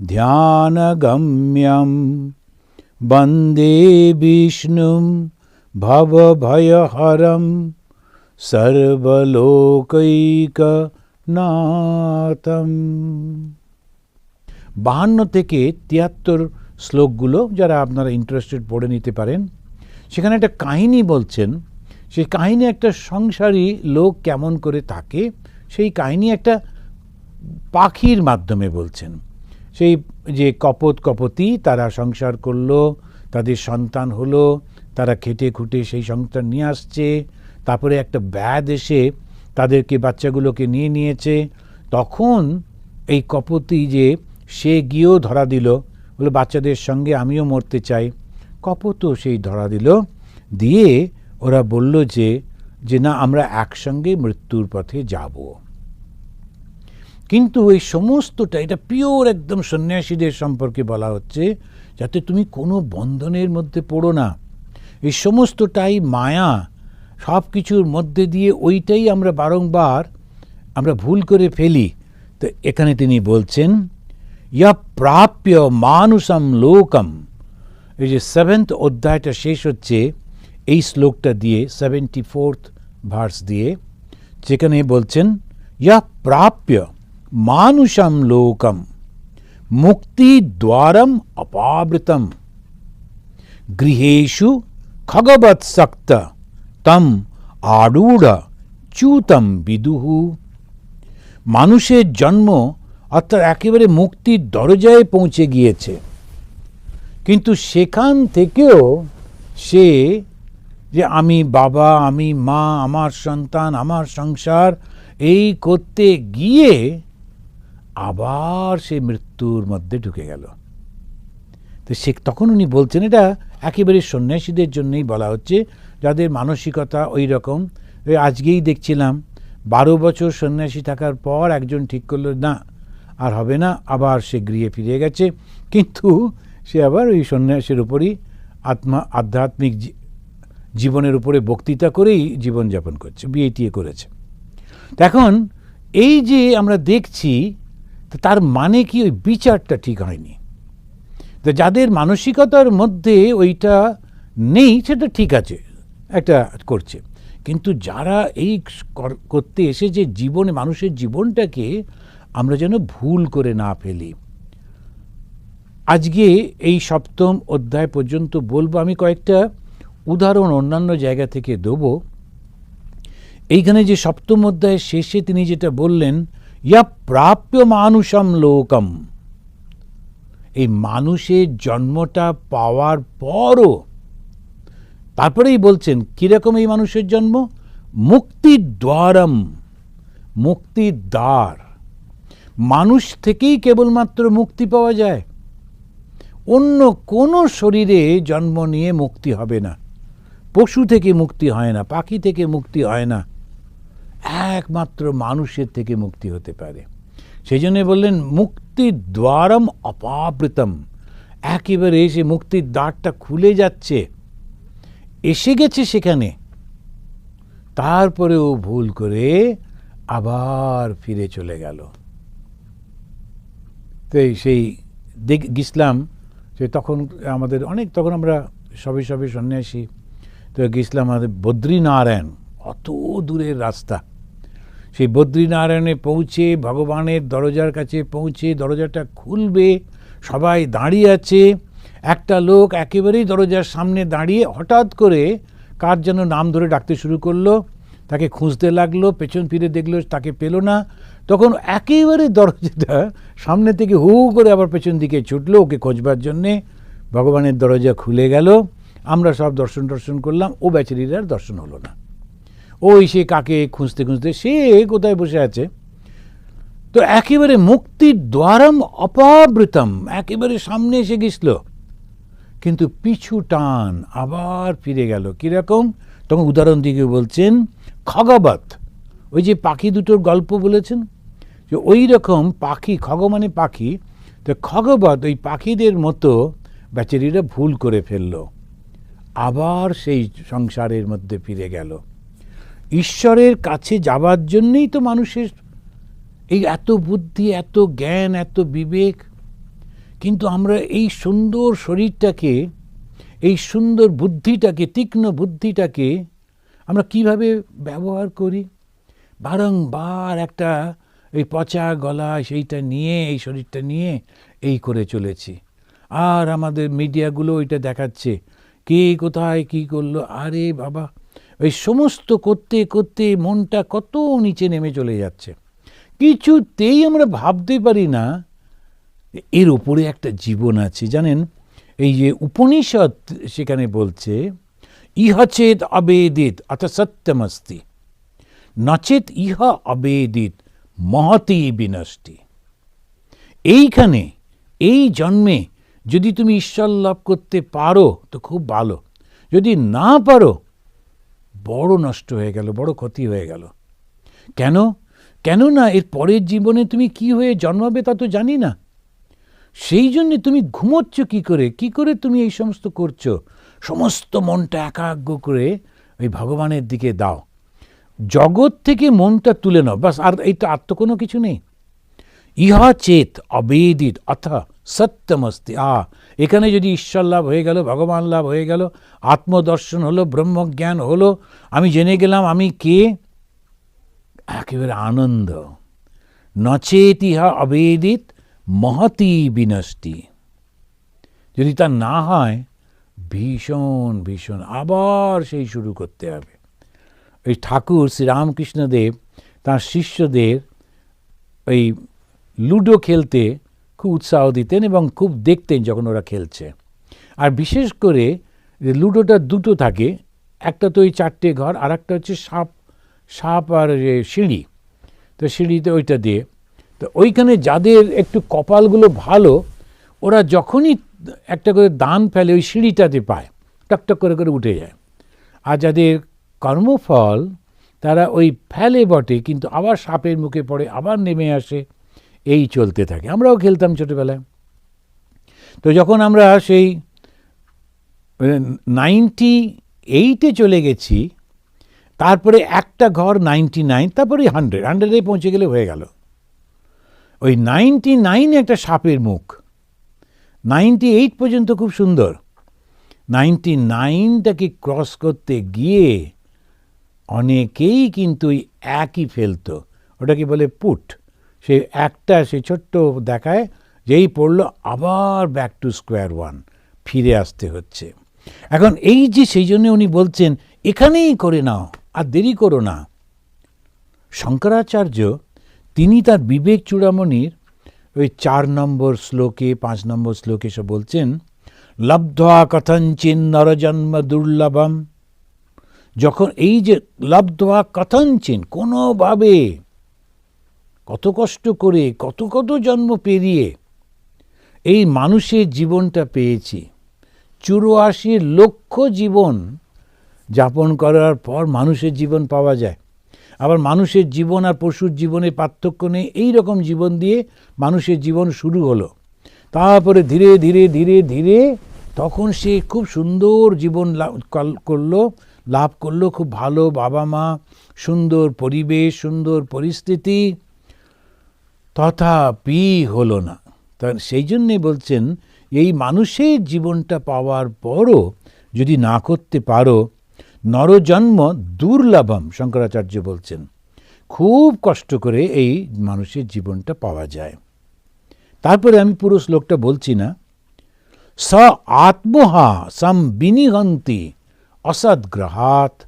ध्यानगम्यं वन्दे विष्णुं भवभयहरं সর্বলোকৈকনাথম বাহান্ন থেকে তিয়াত্তর শ্লোকগুলো যারা আপনারা ইন্টারেস্টেড পড়ে নিতে পারেন সেখানে একটা কাহিনী বলছেন সেই কাহিনী একটা সংসারী লোক কেমন করে থাকে সেই কাহিনী একটা পাখির মাধ্যমে বলছেন সেই যে কপত কপতি, তারা সংসার করল, তাদের সন্তান হলো, তারা খেটে খুঁটে সেই সন্তান নিয়ে আসছে, তারপরে একটা ব্যাধ এসে তাদেরকে, বাচ্চাগুলোকে নিয়ে নিয়েছে। তখন এই কপতি যে, সে গিয়েও ধরা দিল বলে বাচ্চাদের সঙ্গে আমিও মরতে চাই। কপতও সেই ধরা দিল। দিয়ে ওরা বলল যে যে না, আমরা একসঙ্গে মৃত্যুর পথে যাব। কিন্তু এই সমস্তটা, এটা পিওর একদম সন্ন্যাসীদের সম্পর্কে বলা হচ্ছে, যাতে তুমি কোনো বন্ধনের মধ্যে পড়ো না। এই সমস্তটাই মায়া। সব কিছুর মধ্যে দিয়ে ওইটাই আমরা বারংবার আমরা ভুল করে ফেলি। তো এখানে তিনি বলছেন ইয়া প্রাপ্য মানুষম লোকম। এই যে সেভেন্থ অধ্যায়টা শেষ হচ্ছে, এই শ্লোকটা দিয়ে সেভেন্টি ফোর্থ ভার্স দিয়ে, যেখানে বলছেন ইয়া প্রাপ্য মানুষম লোকম মুক্তিদ্বারম অপাবৃতম গৃহেষু খগবৎসক্ত তম আড়ূঢ় চ্যুতম বিদুহু মানুষের জন্ম অর্থাৎ একেবারে মুক্তির দরজায় পৌঁছে গিয়েছে কিন্তু সেখান থেকেও সে যে আমি বাবা আমি মা আমার সন্তান আমার সংসার এই করতে গিয়ে আবার সে মৃত্যুর মধ্যে ঢুকে গেল। তো সে তখন উনি বলছেন, এটা একেবারে সন্ন্যাসীদের জন্যই বলা হচ্ছে, যাদের মানসিকতা ওই রকম। আজকেই দেখছিলাম, বারো বছর সন্ন্যাসী থাকার পর একজন ঠিক করল, না, আর হবে না। আবার সে গৃহে ফিরে গেছে, কিন্তু সে আবার ওই সন্ন্যাসের উপরই আত্মা, আধ্যাত্মিক জীবনের উপরে বক্তৃতা করেই জীবনযাপন করছে বিএটিএ করেছে। এখন এই যে আমরা দেখছি তার মানে কি ওই বিচারটা ঠিক হয়নি? তো যাদের মানসিকতার মধ্যে ওইটা নেই, সেটা ঠিক আছে, একটা করছে। কিন্তু যারা এই করতে এসে যে জীবনে, মানুষের জীবনটাকে আমরা যেন ভুল করে না ফেলি। আজকে এই সপ্তম অধ্যায় পর্যন্ত বলব, আমি কয়েকটা উদাহরণ অন্যান্য জায়গা থেকে দেব। এইখানে যে সপ্তম অধ্যায়ের শেষে তিনি যেটা বললেন ইয়া প্রাপ্য মানুষম লোকম এই মানুষের জন্মটা পাওয়ার পরও তারপরেই বলছেন, কীরকম এই মানুষের জন্ম? মুক্তির দ্বারম মুক্তির দ্বার মানুষ থেকেই কেবলমাত্র মুক্তি পাওয়া যায়। অন্য কোনো শরীরে জন্ম নিয়ে মুক্তি হবে না। পশু থেকে মুক্তি হয় না, পাখি থেকে মুক্তি হয় না। একমাত্র মানুষের থেকে মুক্তি হতে পারে। সেই জন্য বললেন মুক্তির দ্বারম অপাবৃতম। একেবারে সে মুক্তির দ্বারটা খুলে যাচ্ছে। এসে গেছে সেখানে। তারপরে ও ভুল করে আবার ফিরে চলে গেল। তো সেই দেখ গেছিলাম যে তখন আমাদের অনেক, তখন আমরা সবে সবে সন্ন্যাসী। তো গেছিলাম আমাদের বদ্রীনারায়ণ, অত দূরের রাস্তা। সেই বদ্রীনারায়ণে পৌঁছে, ভগবানের দরজার কাছে পৌঁছে, দরজাটা খুলবে, সবাই দাঁড়িয়ে আছে। একটা লোক একেবারেই দরজার সামনে দাঁড়িয়ে হঠাৎ করে কার যেন নাম ধরে ডাকতে শুরু করল। তাকে খুঁজতে লাগল, পেছন ফিরে দেখল, তাকে পেল না। তখন একেবারে দরজাটা সামনে থেকে হু করে আবার পেছন দিকে ছুটলো ওকে খোঁজবার জন্যে। ভগবানের দরজা খুলে গেল। আমরা সব দর্শন টর্শন করলাম, ও ব্যাচারির দর্শন হলো না। ওই সে কাকে খুঁজতে খুঁজতে, সে কোথায় বসে আছে? তো একেবারে মুক্তির দ্বারম অপাবৃতম, একেবারে সামনে এসে গেছিল। কিন্তু পিছু টান আবার ফিরে গেল। কীরকম? তখন উদাহরণ দিকে বলছেন, খগবত। ওই যে পাখি দুটোর গল্প বলেছেন? যে ওই রকম পাখি, খগ মানে পাখি, তো খগবত ওই পাখিদের মতো বেচারিরা ভুল করে ফেলল। আবার সেই সংসারের মধ্যে ফিরে গেল। ঈশ্বরের কাছে যাবার জন্যেই তো মানুষের এই এত বুদ্ধি, এত জ্ঞান, এত বিবেক। কিন্তু আমরা এই সুন্দর শরীরটাকে, এই সুন্দর বুদ্ধিটাকে, তীক্ষ্ণ বুদ্ধিটাকে আমরা কীভাবে ব্যবহার করি? বারংবার একটা এই পচা গলা সেইটা নিয়ে, এই শরীরটা নিয়ে এই করে চলেছি। আর আমাদের মিডিয়াগুলো ওইটা দেখাচ্ছে। কে কোথায় কি করল? আরে বাবা ওই সমস্ত করতে করতে মনটা কত নিচে নেমে চলে যাচ্ছে। কিছুতেই আমরা ভাবতে পারি না এর উপরে একটা জীবন আছে। জানেন, এই যে উপনিষদ সেখানে বলছে ইহচেত অবেদিত অর্থাৎ সত্যমস্তি। নচেত ইহা অবেদিত মহতি বিনষ্টি। এইখানে, এই জন্মে যদি তুমি ঈশ্বর লাভ করতে পারো, তো খুব ভালো। যদি না পারো বড় নষ্ট হয়ে গেল, বড় ক্ষতি হয়ে গেল। কেন? কেন না এর পরের জীবনে তুমি কি হয়ে জন্মাবে তা তো জানি না। সেই জন্যে তুমি ঘুমোচ্ছ কি করে? কি করে তুমি এই সমস্ত করছ? সমস্ত মনটা একাগ্র করে ওই ভগবানের দিকে দাও। জগৎ থেকে মনটা তুলে নাও। বাস আর এইটা আর তো কোনো কিছু নেই। ইহা চেত, অবেদিত, অথ সত্যমস্তি। আ, এখানে যদি ঈশ্বর লাভ হয়ে গেল, ভগবান লাভ হয়ে গেল, আত্মদর্শন হলো, ব্রহ্মজ্ঞান হলো, আমি জেনে গেলাম আমি কে? একেবারে আনন্দ। নচেত ইহা অবেদিত মহতি বিনষ্টি। যদি তা না হয়, ভীষণ ভীষণ, আবার সেই শুরু করতে হবে। ওই ঠাকুর শ্রীরামকৃষ্ণদেব, তাঁর শিষ্যদের ওই লুডো খেলতে খুব উৎসাহ দিতেন এবং খুব দেখতেন যখন ওরা খেলছে। আর বিশেষ করে লুডোটা দুটো থাকে, একটা তো ওই চারটে ঘর আর একটা হচ্ছে সাপ সাপ আর সিঁড়ি। তো সিঁড়িতে ওইটা দিয়ে। তো ওইখানে যাদের একটু কপালগুলো ভালো, ওরা যখনই একটা করে দান ফেলে ওই সিঁড়িটাতে পায় টকটক করে করে উঠে যায়। আর যাদের কর্মফল, তারা ওই ফেলে বটে, কিন্তু আবার সাপের মুখে পড়ে, আবার নেমে আসে। এই চলতে থাকে। আমরাও খেলতাম ছোটোবেলায়। তো যখন আমরা সেই নাইনটি এইটে চলে গেছি, তারপরে একটা ঘর নাইনটি নাইন তারপরে হান্ড্রেড হান্ড্রেডে পৌঁছে গেলে হয়ে গেল। ওই নাইনটি নাইন একটা সাপের মুখ। নাইনটি এইট পর্যন্ত খুব সুন্দর। নাইনটি নাইনটাকে ক্রস করতে গিয়ে অনেকেই কিন্তু ওই একই ফেলতো। ওটাকে বলে পুট। সে একটা, সে ছোট্ট দেখায়, যেই পড়ল আবার ব্যাক টু স্কোয়ার ওয়ান ফিরে আসতে হচ্ছে। এখন এই যে সেই জন্য উনি বলছেন, এখানেই করে নাও, আর দেরি করো না। শঙ্করাচার্য, তিনি তার বিবেক চূড়ামণির ওই চার নম্বর শ্লোকে, পাঁচ নম্বর শ্লোকে সব বলছেন, লব্ধা কথঞ্চিন নরজন্ম দুর্লভম। যখন এই যে লব্ধা কথঞ্চিন কোনোভাবে কত কষ্ট করে, কত কত জন্ম পেরিয়ে এই মানুষের জীবনটা পেয়েছি। চুরাশি লক্ষ জীবন যাপন করার পর মানুষের জীবন পাওয়া যায়। আবার মানুষের জীবন আর পশুর জীবনে পার্থক্য নেই, এই রকম জীবন দিয়ে মানুষের জীবন শুরু হলো। তারপরে ধীরে ধীরে ধীরে ধীরে তখন সে খুব সুন্দর জীবন করল, লাভ করল, খুব ভালো বাবা মা সুন্দর পরিবেশ, সুন্দর পরিস্থিতি। তথাপি হলো না। তা সেই জন্যে বলছেন, এই মানুষের জীবনটা পাওয়ার পরও যদি না করতে পারো, নরজন্ম দুর্লভম, শঙ্করাচার্য বলছেন। খুব কষ্ট করে এই মানুষের জীবনটা পাওয়া যায়। তারপরে আমি পুরো শ্লোকটা বলছি না। স আত্মহা সম বিনিহন্তি অসদ্গ্রহাত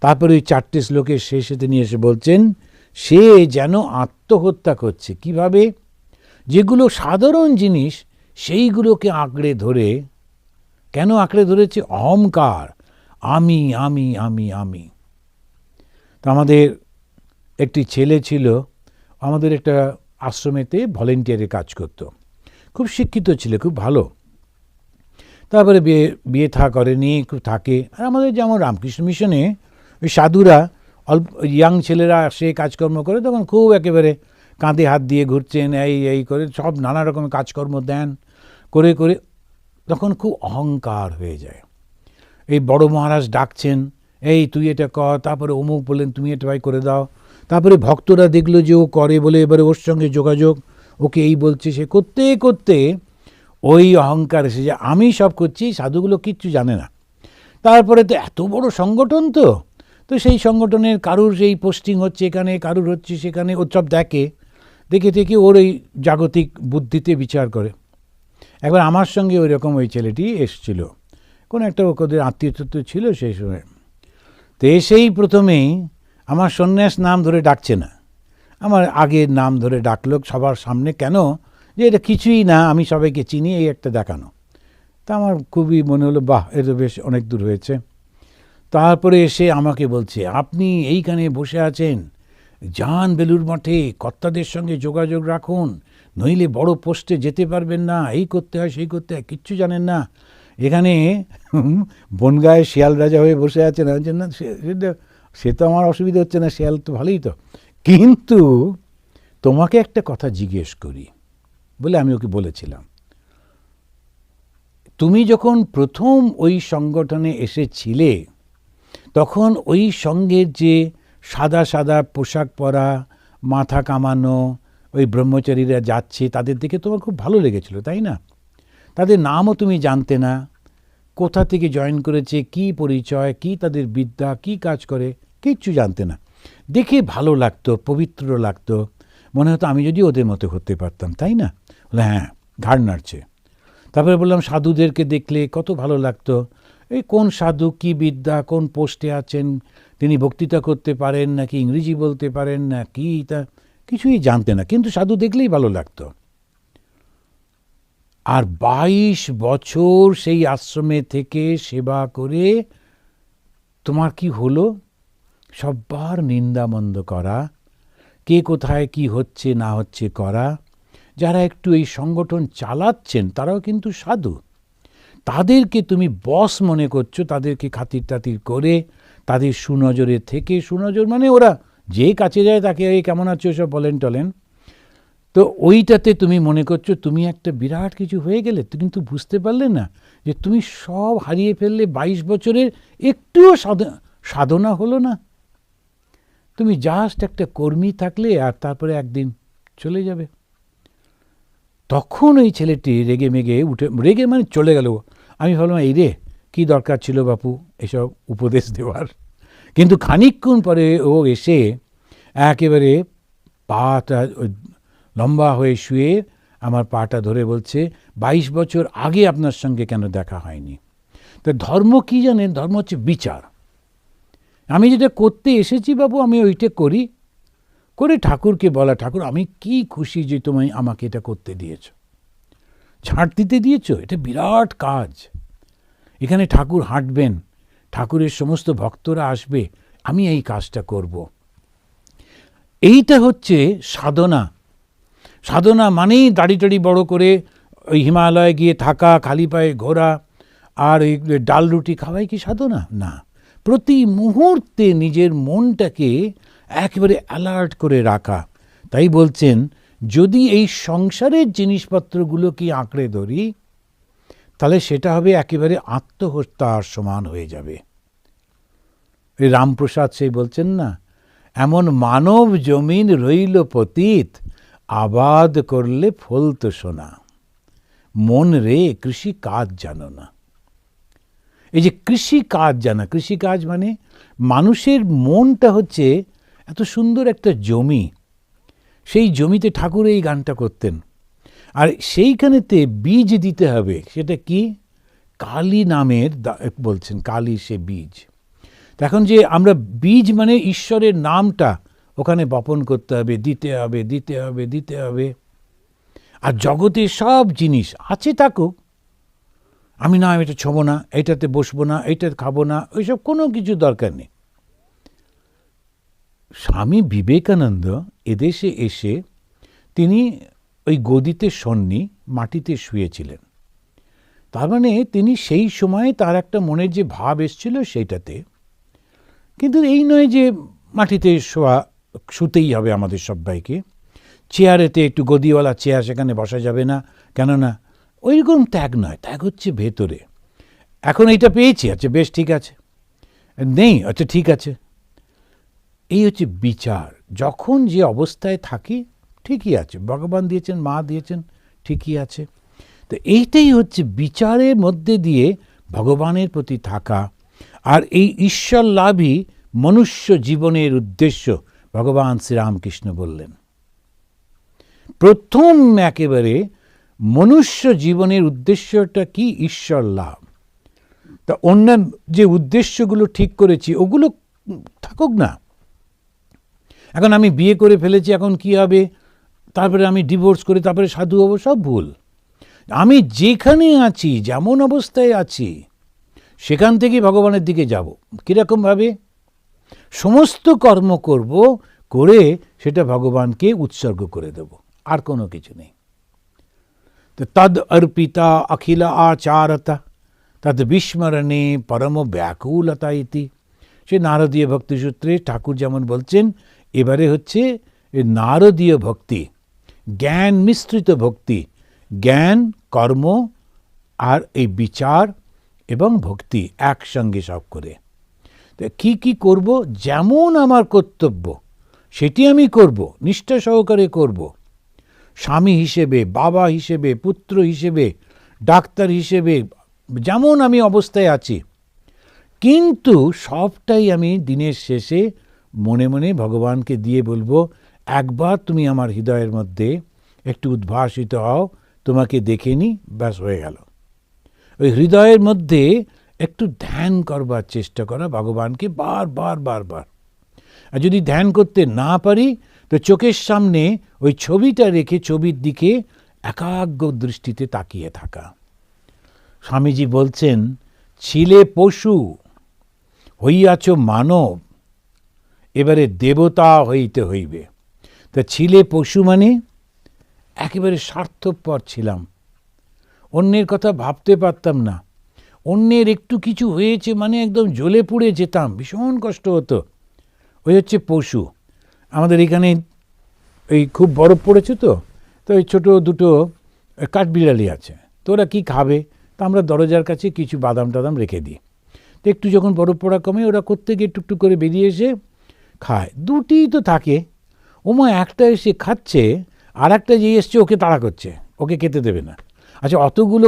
তারপরে ওই চারটে শ্লোকের শেষে তিনি এসে বলছেন সে যেন আত্মহত্যা করছে। কীভাবে? যেগুলো সাধারণ জিনিস, সেইগুলোকে আঁকড়ে ধরে। কেন আঁকড়ে ধরেছে? অহংকার। আমি আমি আমি আমি। তো আমাদের একটি ছেলে ছিল, আমাদের একটা আশ্রমেতে ভলেন্টিয়ারে কাজ করতো। খুব শিক্ষিত ছিল, খুব ভালো। তারপরে বিয়ে বিয়ে থা করেনি, খুব থাকে। আর আমাদের যেমন রামকৃষ্ণ মিশনে ওই সাধুরা অল্প ইয়াং ছেলেরা সে কাজকর্ম করে তখন খুব একেবারে কাঁধে হাত দিয়ে ঘুরছেন, এই এই করে সব নানা রকমের কাজকর্ম দেন, করে করে তখন খুব অহংকার হয়ে যায়। এই বড় মহারাজ ডাকছেন, এই, তুই এটা কর, তারপরে অমুক বললেন, তুমি এটা ভাই করে দাও। তারপরে ভক্তরা দেখল যে ও করে বলে এবারে ওর সঙ্গে যোগাযোগ, ওকে এই বলছে সে, করতে করতে ওই অহংকার এসে যে আমি সব করছি, সাধুগুলো কিচ্ছু জানে না। তারপরে তো এত বড় সংগঠন তো তো সেই সংগঠনের কারুর সেই পোস্টিং হচ্ছে এখানে, কারুর হচ্ছে সেখানে, ও সব দেখে দেখে দেখে ওর ওই জাগতিক বুদ্ধিতে বিচার করে। একবার আমার সঙ্গে ওই রকম ওই ছেলেটি এসছিল। কোনো একটা ওদের আত্মীয়ত্ব ছিল সেই সময়। তো এসেই প্রথমেই আমার সন্ন্যাস নাম ধরে ডাকছে না। আমার আগের নাম ধরে ডাকলো সবার সামনে, কেন? যে এটা কিছুই না, আমি সবাইকে চিনি, এই একটা দেখানো। তা আমার খুবই মনে হলো, বাহ এটা বেশ অনেক দূর হয়েছে। তারপরে এসে আমাকে বলছে, আপনি এইখানে বসে আছেন। যান বেলুর মঠে, কর্তাদের সঙ্গে যোগাযোগ রাখুন। নইলে বড় পোস্টে যেতে পারবেন না। এই করতে হয়, সেই করতে হয়, কিচ্ছু জানেন না। এখানে বনগায় শিয়াল রাজা হয়ে বসে আছেন। না সে তো আমার অসুবিধা হচ্ছে না, শিয়াল তো ভালোই তো। কিন্তু তোমাকে একটা কথা জিজ্ঞেস করি বলে আমি ওকে বলেছিলাম। তুমি যখন প্রথম ওই সংগঠনে এসেছিলে তখন ওই সঙ্গের যে সাদা সাদা পোশাক পরা, মাথা কামানো ওই ব্রহ্মচারীরা যাচ্ছে, তাদের দেখে তোমার খুব ভালো লেগেছিল, তাই না? তাদের নামও তুমি জানতে না। কোথা থেকে জয়েন করেছে, কি পরিচয়, কি তাদের বিদ্যা, কি কাজ করে, কিচ্ছু জানতে না। দেখে ভালো লাগতো, পবিত্র লাগতো। মনে হতো আমি যদি ওদের মতো হতে পারতাম, তাই না? হ্যাঁ ঘাড় নাড়ছে। তারপরে বললাম, সাধুদেরকে দেখলে কত ভালো লাগতো। এই কোন সাধু, কি বিদ্যা, কোন পোস্টে আছেন? তিনি বক্তৃতা করতে পারেন নাকি ইংরেজি বলতে পারেন না, কি তা কিছুই জানতে না, কিন্তু সাধু দেখলেই ভালো লাগতো। আর বাইশ বছর সেই আশ্রমে থেকে সেবা করে তোমার কি হলো? সব্বার নিন্দামন্দ করা, কে কোথায় কি হচ্ছে না হচ্ছে করা, যারা একটু এই সংগঠন চালাচ্ছেন তারাও কিন্তু সাধু। তাদেরকে তুমি বস মনে করছ, তাদেরকে খাতির টাতির করে, তাদের সুনজরে থেকে, সুনজর মানে ওরা যে কাছে যায় তাকে এই কেমন আছো সব বলেন টলেন। তো ওইটাতে তুমি মনে করছ তুমি একটা বিরাট কিছু হয়ে গেলে কিন্তু বুঝতে পারলে না যে তুমি সব হারিয়ে ফেললে বাইশ বছরের একটুও সাধ- সাধনা হলো না। তুমি জাস্ট একটা কর্মী থাকলে আর তারপরে একদিন চলে যাবে। তখন ওই ছেলেটি রেগে মেগে উঠে, রেগে মানে চলে গেল। আমি ভাবলাম, এই রে, কী দরকার ছিল বাপু এসব উপদেশ দেওয়ার? কিন্তু খানিকক্ষণ পরে ও এসে একেবারে পাটা লম্বা হয়ে শুয়ে আমার পাটা ধরে বলছে, বাইশ বছর আগে আপনার সঙ্গে কেন দেখা হয়নি? তো ধর্ম কি জানেন? ধর্ম হচ্ছে বিচার। আমি যেটা করতে এসেছি বাবু আমি ওইটা করি। করে ঠাকুরকে বলা, ঠাকুর, আমি কি খুশি যে তুমি আমাকে এটা করতে দিয়েছ? ছাড় দিতে দিয়েছ? এটা বিরাট কাজ। এখানে ঠাকুর হাঁটবেন, ঠাকুরের সমস্ত ভক্তরা আসবে, আমি এই কাজটা করব। এইটা হচ্ছে সাধনা। সাধনা মানেই দাড়ি টাড়ি বড় করে ওই হিমালয়ে গিয়ে থাকা, খালি পায়ে ঘোরা, আর এই ডাল রুটি খাওয়াই কি সাধনা? না। প্রতি মুহূর্তে নিজের মনটাকে একেবারে অ্যালার্ট করে রাখা। তাই বলছেন, যদি এই সংসারের জিনিসপত্রগুলোকে আঁকড়ে ধরি, তাহলে সেটা হবে একেবারে আত্মহত্যার সমান হয়ে যাবে। রামপ্রসাদ সেই বলছেন না, এমন মানব জমিন রইল পতীত, আবাদ করলে ফলতো সোনা। মন রে কৃষি কাজ জানো না। এই যে কৃষি কাজ জানা কৃষি কাজ মানে মানুষের মনটা হচ্ছে এত সুন্দর একটা জমি। সেই জমিতে ঠাকুর এই গানটা করতেন। আর সেইখানেতে বীজ দিতে হবে। সেটা কি? কালী নামের বলছেন, কালী সে বীজ। এখন যে আমরা বীজ মানে ঈশ্বরের নামটা ওখানে বপন করতে হবে, দিতে হবে দিতে হবে দিতে হবে। আর জগতে সব জিনিস আছে থাকুক। আমি না এটা ছোবো না এইটাতে বসবো না এইটা খাব না, ওইসব কোনো কিছু দরকার নেই। স্বামী বিবেকানন্দ এদেশে এসে তিনি ওই গদিতে শননি মাটিতে শুয়েছিলেন। তার মানে তিনি সেই সময়ে তার একটা মনের যে ভাব এসছিল সেইটাতে। কিন্তু এই নয় যে মাটিতে শোয়া, শুতেই হবে আমাদের সবাইকে। চেয়ারেতে একটু গদিওয়ালা চেয়ার সেখানে বসা যাবে না। কেননা ওইরকম ত্যাগ নয়, ত্যাগ হচ্ছে ভেতরে। এখন এইটা পেয়েছি আচ্ছা বেশ ঠিক আছে। নেই আচ্ছা ঠিক আছে। এই হচ্ছে বিচার। যখন যে অবস্থায় থাকি, ঠিকই আছে। ভগবান দিয়েছেন, মা দিয়েছেন, ঠিকই আছে। তো এইটাই হচ্ছে বিচারের মধ্যে দিয়ে ভগবানের প্রতি থাকা আর এই ঈশ্বর লাভই মনুষ্য জীবনের উদ্দেশ্য, ভগবান শ্রীরামকৃষ্ণ বললেন। প্রথম একেবারে মনুষ্য জীবনের উদ্দেশ্যটা কি? ঈশ্বর লাভ। তা অন্যান্য যে উদ্দেশ্যগুলো ঠিক করেছি, ওগুলো থাকুক না। এখন আমি বিয়ে করে ফেলেছি, এখন কি হবে? তারপরে আমি ডিভোর্স করে, তারপরে সাধু হব, সব ভুল। আমি যেখানে আছি, যেমন অবস্থায় আছি, সেখান থেকেই ভগবানের দিকে যাব। কীরকমভাবে সমস্ত কর্ম করব, করে সেটা ভগবানকে উৎসর্গ করে দেব। আর কোনো কিছু নেই। তো তদ অর্পিতা অখিল আচারতা, তদ বিস্মরণে পরম ব্যাকুলতা ইতি। সে নারদীয় ভক্তিসূত্রে ঠাকুর যেমন বলছেন এবারে হচ্ছে নারদীয় ভক্তি, জ্ঞান মিশ্রিত ভক্তি, জ্ঞান, কর্ম আর এই বিচার এবং ভক্তি একসঙ্গে সব করে। তো কী কী করব? যেমন আমার কর্তব্য, সেটি আমি করব, নিষ্ঠা সহকারে করব। স্বামী হিসেবে, বাবা হিসেবে, পুত্র হিসেবে, ডাক্তার হিসেবে যেমন আমি অবস্থায় আছি। কিন্তু সবটাই আমি দিনের শেষে মনে মনে ভগবানকে দিয়ে বলব, একবার তুমি আমার হৃদয়ের মধ্যে একটু উদ্ভাসিত হও, তোমাকে দেখে নি, ব্যাস হয়ে গেল। ওই হৃদয়ের মধ্যে একটু ধ্যান করবার চেষ্টা করা ভগবানকে বারবার বারবার আর যদি ধ্যান করতে না পারি, তো চোখের সামনে ওই ছবিটা রেখে ছবির দিকে একাগ্র দৃষ্টিতে তাকিয়ে থাকা। স্বামীজি বলছেন, ছিলে পশু, হইয়াছ মানব এবারে দেবতা হইতে হইবে। তা ছিলে পশু মানে? একেবারে স্বার্থপর ছিলাম। অন্যের কথা ভাবতে পারতাম না। অন্যের একটু কিছু হয়েছে মানে একদম জ্বলে পুড়ে যেতাম, ভীষণ কষ্ট হতো। ওই হচ্ছে পশু। আমাদের এখানে এই খুব বরফ পড়েছে তো তো ওই ছোটো দুটো কাঠবিড়ালি আছে। তো ওরা কী খাবে? তা আমরা দরজার কাছে কিছু বাদাম টাদাম রেখে দিই। তো একটু যখন বরফ পড়া কমে ওরা করতে গিয়ে টুকটুক করে বেরিয়ে এসে খায়। দুটিই তো থাকে। ওমা একটা এসে খাচ্ছে আর একটা যে এসছে, ওকে তাড়া করছে। ওকে খেতে দেবে না। আচ্ছা অতগুলো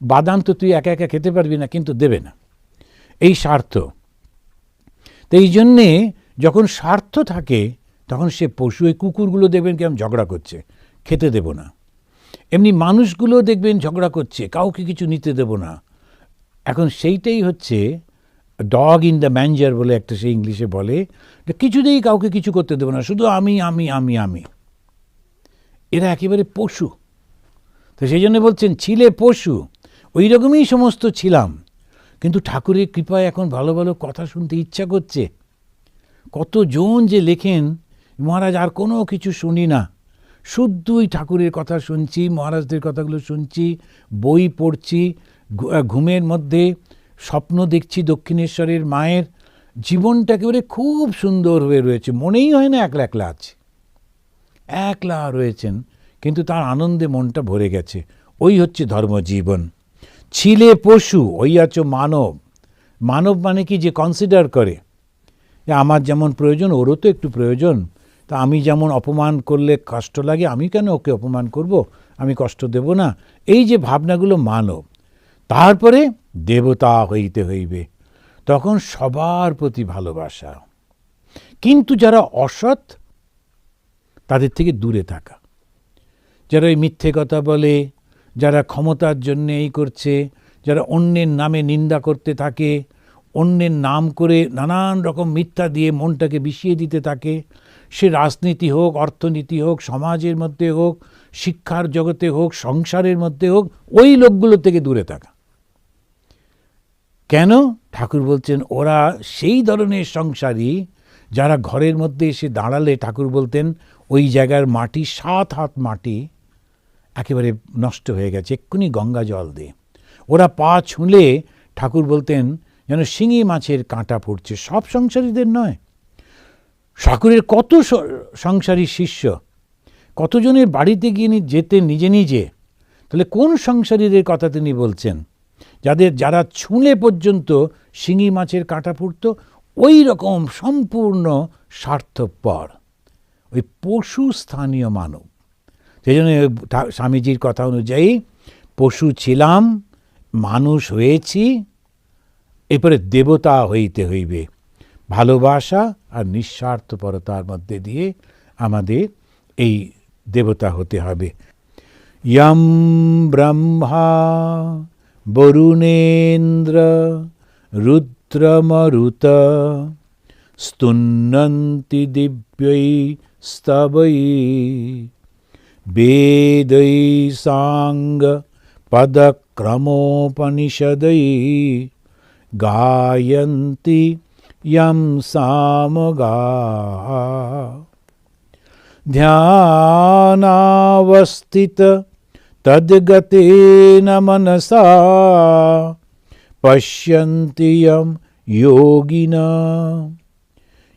বাদাম তো তুই একা একা খেতে পারবি না, কিন্তু দেবে না। এই স্বার্থ। তো এই জন্যে যখন স্বার্থ থাকে, তখন সে পশু, এই কুকুরগুলো দেখবেন কেমন ঝগড়া করছে। খেতে দেব না। এমনি মানুষগুলো দেখবেন ঝগড়া করছে, কাউকে কিছু নিতে দেব না। এখন সেইটাই হচ্ছে ডগ ইন দ্য ম্যানজার বলে একটা সে ইংলিশে বলে কিছুতেই কাউকে কিছু করতে দেবো না, শুধু আমি আমি আমি আমি। এরা একেবারে পশু। তো সেই জন্য বলছেন, ছিলে পশু, ওই রকমই সমস্ত ছিলাম। কিন্তু ঠাকুরের কৃপায় এখন ভালো ভালো কথা শুনতে ইচ্ছা করছে। কতজন যে লেখেন, মহারাজ আর কোনো কিছু শুনি না। শুদ্ধই ঠাকুরের কথা শুনছি, মহারাজদের কথাগুলো শুনছি, বই পড়ছি ঘুমের মধ্যে স্বপ্ন দেখছি দক্ষিণেশ্বরের মায়ের। জীবনটা একেবারে খুব সুন্দর হয়ে রয়েছে। মনেই হয় না একলা একলা আছে। একলা রয়েছেন, কিন্তু তার আনন্দে মনটা ভরে গেছে। ওই হচ্ছে ধর্মজীবন। ছিলে পশু ওই আছো মানব। মানব মানে কি যে কনসিডার করে? যে আমার যেমন প্রয়োজন, ওরও তো একটু প্রয়োজন। তা আমি যেমন অপমান করলে কষ্ট লাগে, আমি কেন ওকে অপমান করব? আমি কষ্ট দেব না। এই যে ভাবনাগুলো মানব। তারপরে দেবতা হইতে হইবে, তখন সবার প্রতি ভালোবাসা। কিন্তু যারা অসৎ, তাদের থেকে দূরে থাকা। যারা ওই মিথ্যে কথা বলে, যারা ক্ষমতার জন্য এই করছে, যারা অন্যের নামে নিন্দা করতে থাকে, অন্যের নাম করে নানান রকম মিথ্যা দিয়ে মনটাকে বিষিয়ে দিতে থাকে, সে রাজনীতি হোক, অর্থনীতি হোক, সমাজের মধ্যে হোক, শিক্ষার জগতে হোক, সংসারের মধ্যে হোক, ওই লোকগুলো থেকে দূরে থাকা। কেন? ঠাকুর বলছেন, ওরা সেই ধরনের সংসারী যারা ঘরের মধ্যে এসে দাঁড়ালে ঠাকুর বলতেন, ওই জায়গার মাটি, সাত হাত মাটি একেবারে নষ্ট হয়ে গেছে, এক্ষুনি গঙ্গা জল দে। ওরা পা ছুঁলে ঠাকুর বলতেন, যেন শিঙি মাছের কাঁটা পড়ছে, সব সংসারীদের নয়। ঠাকুরের কত সংসারী শিষ্য, কতজনের বাড়িতে গিয়ে যেতেন নিজে নিজে? তাহলে কোন সংসারীদের কথা তিনি বলছেন? যাদের, যারা ছুঁলে পর্যন্ত শিঙি মাছের কাঁটা পড়ত ওই রকম সম্পূর্ণ স্বার্থপর। ওই পশু স্থানীয় মানব। সেই জন্য স্বামীজির কথা অনুযায়ী, পশু ছিলাম, মানুষ হয়েছি, এরপরে দেবতা হইতে হইবে। ভালোবাসা আর নিঃস্বার্থপরতার মধ্যে দিয়ে আমাদের এই দেবতা হতে হবে। ইয়ম ব্রহ্মা वरुणेन्द्र रुद्रमरुत स्तुनन्ति दिव्यैस्तबै वेदै साङ्गपदक्रमोपनिषदै गायन्ति यं सामगाः ध्यानावस्थित तद्गतेन मनसा। पश्यन्ति यं योगिना।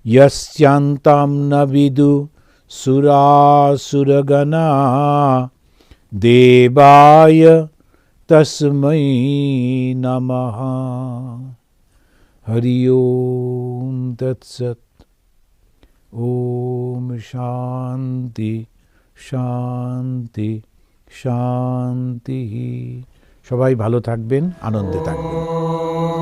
यस्यान्तां न विदु सुरासुरगणा। देवाय तस्मै नमः। हरि ओम तत्सत्। ओम शांति शांति শান্তি। সবাই ভালো থাকবেন আনন্দে থাকবেন।